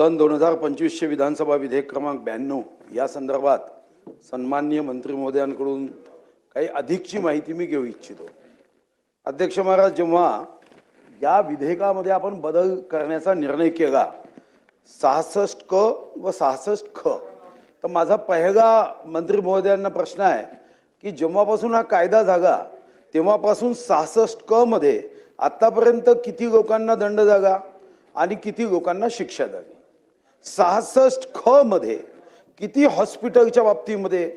सन दोन हजार पंचवीसचे विधानसभा विधेयक क्रमांक ब्याण्णव. या संदर्भात सन्माननीय मंत्री महोदयांकडून काही अधिकची माहिती मी घेऊ इच्छितो. अध्यक्ष महाराज जेव्हा या विधेयकामध्ये आपण बदल करण्याचा निर्णय केला सहासष्ट क व सहासष्ट ख तर माझा पहिला मंत्री महोदयांना प्रश्न आहे की जेव्हापासून हा कायदा झाला तेव्हापासून सहासष्ट क मध्ये आतापर्यंत किती लोकांना दंड जागा आणि किती लोकांना शिक्षा झाली? सहासष्ट ख मध्ये किती हॉस्पिटलच्या बाबतीमध्ये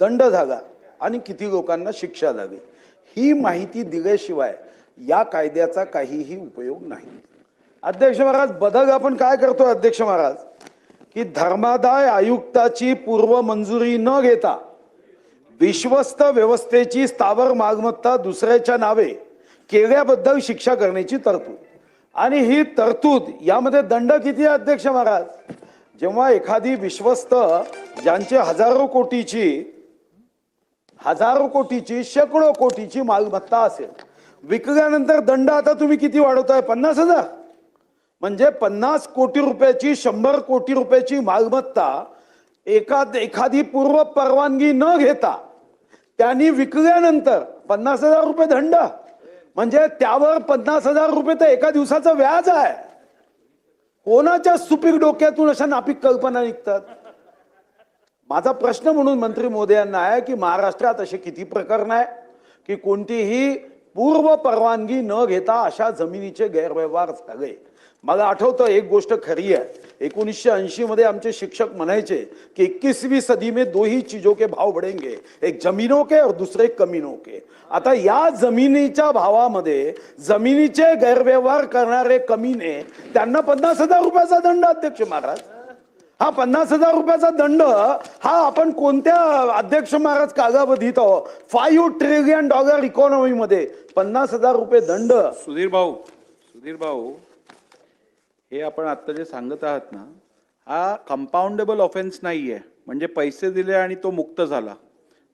दंड झाला आणि किती लोकांना शिक्षा झाली ही माहिती दिल्याशिवाय या कायद्याचा काहीही उपयोग नाही. अध्यक्ष महाराज बदल आपण काय करतो अध्यक्ष महाराज? की धर्मादाय आयुक्ताची पूर्व मंजुरी न घेता विश्वस्त व्यवस्थेची स्थावर मालमत्ता दुसऱ्याच्या नावे केल्याबद्दल शिक्षा करण्याची तरतूद. आणि ही तरतूद यामध्ये दंड किती आहे अध्यक्ष महाराज? जेव्हा एखादी विश्वस्त ज्यांचे हजारो कोटीची हजारो कोटीची शेकडो कोटीची मालमत्ता असेल विकल्यानंतर दंड आता तुम्ही किती वाढवताय? पन्नास हजार. म्हणजे पन्नास कोटी रुपयाची शंभर कोटी रुपयाची मालमत्ता एका एखादी पूर्व परवानगी न घेता त्यांनी विकल्यानंतर पन्नास हजार रुपये दंड. म्हणजे त्यावर पन्नास हजार रुपये तर एका दिवसाचं व्याज आहे. कोणाच्या सुपीक डोक्यातून अशा नापीक कल्पना निघतात? माझा प्रश्न म्हणून मंत्री मोदयांना आहे की महाराष्ट्रात असे किती प्रकरण आहे की कोणतीही पूर्व परवानगी न घेता अशा जमिनीचे गैरव्यवहार झाले? मला आठवतं एक गोष्ट खरी आहे. एकोणीसशे ऐंशी मध्ये आमचे शिक्षक म्हणायचे की इक्कीसवीं सदी में दो ही चीजों के भाव बढ़ेंगे एक जमीनों के और दुसरे कमीनों के. आता या जमिनीच्या भावामध्ये जमिनीचे गैरव्यवहार करणारे कमीने त्यांना पन्नास हजार रुपयाचा दंड अध्यक्ष महाराज. हा पन्नास हजार रुपयाचा दंड हा आपण कोणत्या अध्यक्ष महाराज कागावधीत आहो फाईव्ह ट्रिलियन डॉलर इकॉनॉमीमध्ये पन्नास हजार रुपये दंड. सुधीर भाऊ सुधीर भाऊ हे आपण आत्ता जे सांगत आहात ना हा कंपाऊंडेबल ऑफेन्स नाही आहे म्हणजे पैसे दिले आणि तो मुक्त झाला.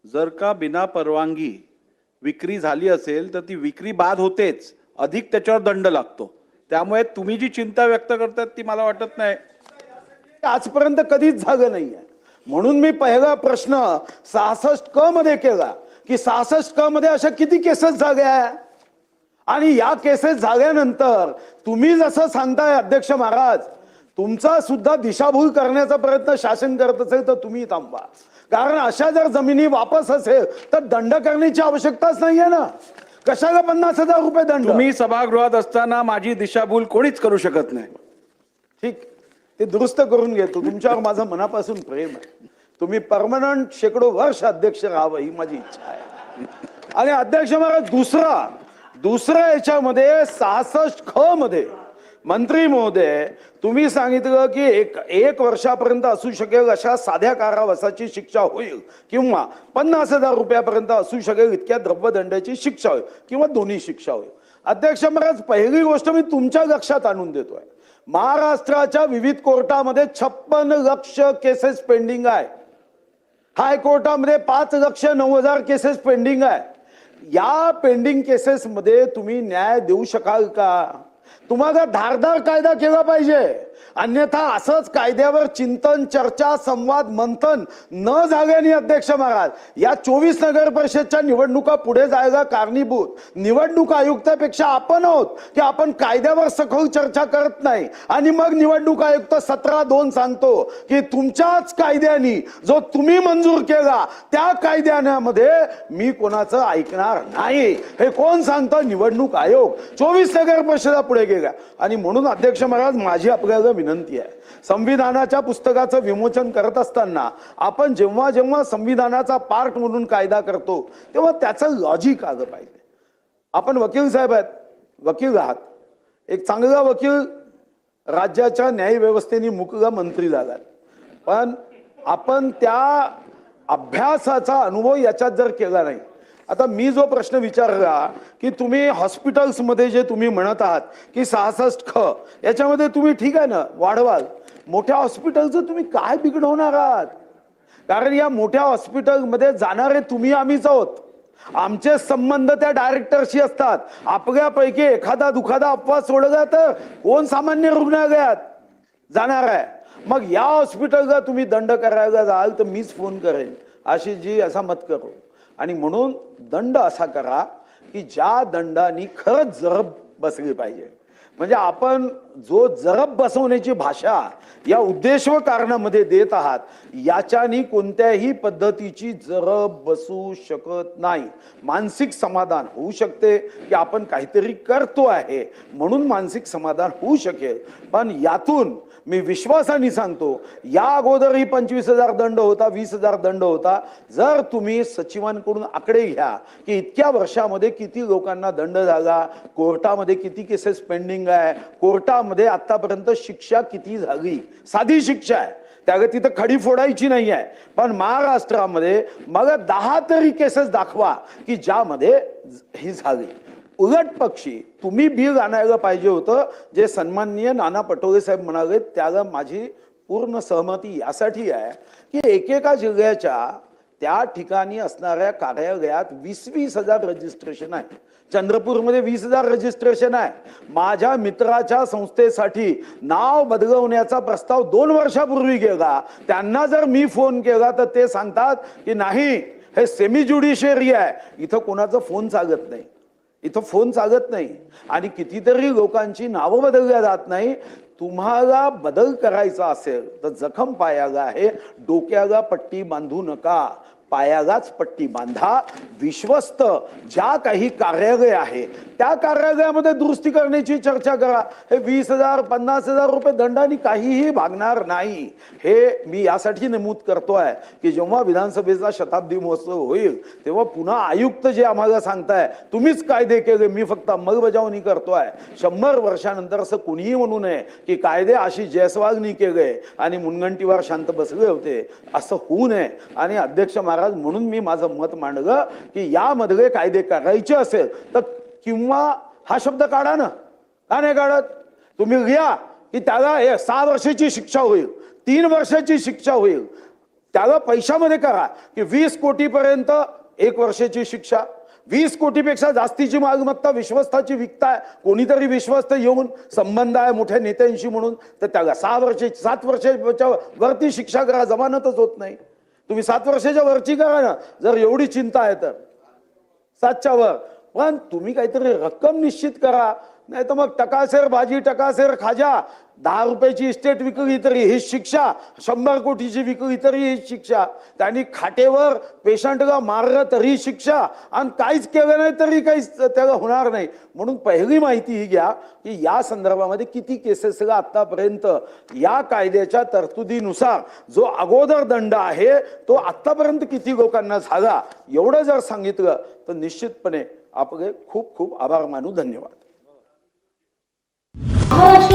जर का बिना परवानगी विक्री झाली असेल तर ती विक्री बाद होतेच. अधिक त्याच्यावर दंड लागतो. त्यामुळे तुम्ही जी चिंता व्यक्त करतात ती मला वाटत नाही. आजपर्यंत कधीच झालं आहे म्हणून मी पहिला प्रश्न सहासष्ट क मध्ये केला की सहासष्ट क मध्ये अशा किती केसेस झाल्या? आणि या केसेस झाल्यानंतर तुम्ही जसं सांगताय अध्यक्ष महाराज तुमचा सुद्धा दिशाभूल करण्याचा प्रयत्न शासन करत असेल तर तुम्ही थांबा. कारण अशा जर जमिनी वापस असेल तर दंड करण्याची आवश्यकताच नाहीये ना. कशाला पन्नास हजार रुपये दंड? तुम्ही सभागृहात असताना माझी दिशाभूल कोणीच करू शकत नाही. ठीक. ते दुरुस्त करून घेतो. तुमच्यावर माझं मनापासून प्रेम आहे. तुम्ही परमनंट शेकडो वर्ष अध्यक्ष राहावं ही माझी इच्छा आहे. आणि अध्यक्ष महाराज दुसरा दुसरं याच्यामध्ये सहासष्ट ख मध्ये. मंत्री महोदय तुम्ही सांगितलं की एक एक वर्षापर्यंत असू शकेल अशा साध्या कारावासाची शिक्षा होईल. किंवा पन्नास हजार रुपयापर्यंत असू शकेल इतक्या द्रव्यदंडाची शिक्षा होईल. किंवा दोन्ही शिक्षा होईल. अध्यक्ष महाराज पहिली गोष्ट मी तुमच्या लक्षात आणून देतोय. महाराष्ट्राच्या विविध कोर्टामध्ये छप्पन लक्ष केसेस पेंडिंग आहे. हायकोर्टामध्ये पाच लक्ष नऊ हजार केसेस पेंडिंग आहे. या पेंडिंग केसेसमध्ये तुम्ही न्याय देऊ शकाल का? तुम्हाला धारदार कायदा केला पाहिजे. अन्यथा असंच कायद्यावर चिंतन चर्चा संवाद मंथन न झाल्याने अध्यक्ष महाराज या चोवीस नगर परिषदच्या निवडणुका पुढे जायला कारणीभूत. निवडणूक आयुक्तापेक्षा आपण आहोत की आपण कायद्यावर सखोल चर्चा करत नाही. आणि मग निवडणूक आयुक्त सतरा दोन सांगतो की तुमच्याच कायद्यानी जो तुम्ही मंजूर केला त्या कायद्यामध्ये मी कोणाचं ऐकणार नाही. हे कोण सांगतं? निवडणूक आयोग. चोवीस नगर परिषदा पुढे गेल्या. आणि म्हणून अध्यक्ष महाराज माझी आपल्याला विनंती आहे. संविधानाच्या पुस्तकाचं विमोचन करत असताना आपण जेव्हा जेव्हा संविधानाचा पार्ट म्हणून कायदा करतो तेव्हा त्याचं लॉजिक आलं पाहिजे. आपण वकील साहेब आहेत वकील आहात. एक चांगला वकील राज्याच्या न्यायव्यवस्थेने मुकला मंत्री झाला. पण आपण त्या अभ्यासाचा अनुभव याच्यात जर केला नाही आता मी जो प्रश्न विचारला की तुम्ही हॉस्पिटल्समध्ये जे तुम्ही म्हणत आहात की सहासष्ट ख याच्यामध्ये तुम्ही ठीक आहे ना वाढवाल. मोठ्या हॉस्पिटलचं तुम्ही काय बिघडवणार आहात? कारण या मोठ्या हॉस्पिटलमध्ये जाणारे तुम्ही आम्हीच आहोत. आमचे संबंध त्या डायरेक्टरशी असतात. आपल्यापैकी एखादा दुखादा अपवाद सोडला तर कोण सामान्य रुग्णालयात जाणार आहे? मग या हॉस्पिटलला तुम्ही दंड करायला जाल तर मीच फोन करेन. अशी जी असा मत करू. आणि म्हणून दंड असा करा की ज्या दंडाने खरंच जरब बसली पाहिजे. म्हणजे आपण जो जरब बसवण्याची भाषा या उद्देश व कारणामध्ये देत आहात याच्यानी कोणत्याही पद्धतीची जरब बसू शकत नाही. मानसिक समाधान होऊ शकते की आपण काहीतरी करतो आहे म्हणून मानसिक समाधान होऊ शकेल. पण यातून मी विश्वासाने सांगतो या अगोदरही पंचवीस हजार दंड होता वीस हजार दंड होता. जर तुम्ही सचिवांकडून आकडे घ्या की इतक्या वर्षामध्ये किती लोकांना दंड झाला कोर्टामध्ये किती केसेस पेंडिंग आहे. कोर्टामध्ये आतापर्यंत शिक्षा किती झाली? साधी शिक्षा आहे. त्याला तिथं खडी फोडायची नाही आहे. पण महाराष्ट्रामध्ये मला दहा तरी केसेस दाखवा की ज्यामध्ये ही झाली. उलट पक्षी तुम्ही बिल आणायला पाहिजे होतं. जे सन्माननीय नाना पटोले साहेब म्हणाले त्याला माझी पूर्ण सहमती यासाठी आहे की एकेका जिल्ह्याच्या त्या ठिकाणी असणाऱ्या कार्यालयात वीस वीस हजार रजिस्ट्रेशन आहे. चंद्रपूरमध्ये वीस हजार रजिस्ट्रेशन आहे. माझ्या मित्राच्या संस्थेसाठी नाव बदलवण्याचा प्रस्ताव दोन वर्षापूर्वी गेला. त्यांना जर मी फोन केला तर ते सांगतात की नाही हे सेमी ज्युडिशियरी आहे. इथं कोणाचा फोन चालत नाही. इथं फोन चालत नाही. आणि कितीतरी लोकांची नावं बदलल्या जात नाही. तुम्हाला बदल करायचा असेल तर जखम पायाला आहे डोक्याला पट्टी बांधू नका. पायालाच पट्टी बांधा. विश्वस्त ज्या काही कार्यालय आहे त्या कार्यालयामध्ये दुरुस्ती करण्याची चर्चा करा. हे वीस हजार पन्नास हजार रुपये दंडाने काहीही भागणार नाही. हे मी यासाठी नमूद करतोय की जेव्हा विधानसभेचा शताब्दी महोत्सव होईल तेव्हा पुन्हा आयुक्त जे आम्हाला सांगताय तुम्हीच कायदे केले मी फक्त अंमलबजावणी करतोय. शंभर वर्षानंतर असं कुणीही म्हणू नये की कायदे अशी जयस्वागनी केले आणि मुनगंटीवर शांत बसले होते. असं होऊ नये. आणि अध्यक्ष महाराज म्हणून मी माझं मत मांडलं की यामधले कायदे करायचे असेल तर किंवा हा शब्द काढा ना. का नाही काढत? तुम्ही घ्या की त्याला हे सहा वर्षाची शिक्षा होईल तीन वर्षाची शिक्षा होईल. त्याला पैशामध्ये करा की वीस कोटीपर्यंत एक वर्षाची शिक्षा. वीस कोटीपेक्षा जास्तीची मालमत्ता विश्वस्ताची विकताय कोणीतरी विश्वस्त येऊन संबंध आहे मोठ्या नेत्यांशी म्हणून तर त्याला सहा वर्षाची सात वर्षाच्या वरती शिक्षा करा जमानतच होत नाही. तुम्ही सात वर्षाच्या वरची करा ना. जर एवढी चिंता आहे तर. सातच्या वर. पण तुम्ही काहीतरी रक्कम निश्चित करा. नाही तर मग टकासेर भाजी टकासेर खाजा. दहा रुपयाची इस्टेट विकली तरी ही शिक्षा शंभर कोटीची विकली तरी ही शिक्षा. त्यांनी खाटेवर पेशंटला मारलं तरी शिक्षा आणि काहीच केलं नाही तरी काहीच त्याला होणार नाही. म्हणून पहिली माहिती ही घ्या की या संदर्भामध्ये किती केसेसला आत्तापर्यंत या कायद्याच्या तरतुदीनुसार जो अगोदर दंड आहे तो आत्तापर्यंत किती लोकांना झाला एवढं जर सांगितलं तर निश्चितपणे आपले खूप खूप आभार मानू धन्यवाद.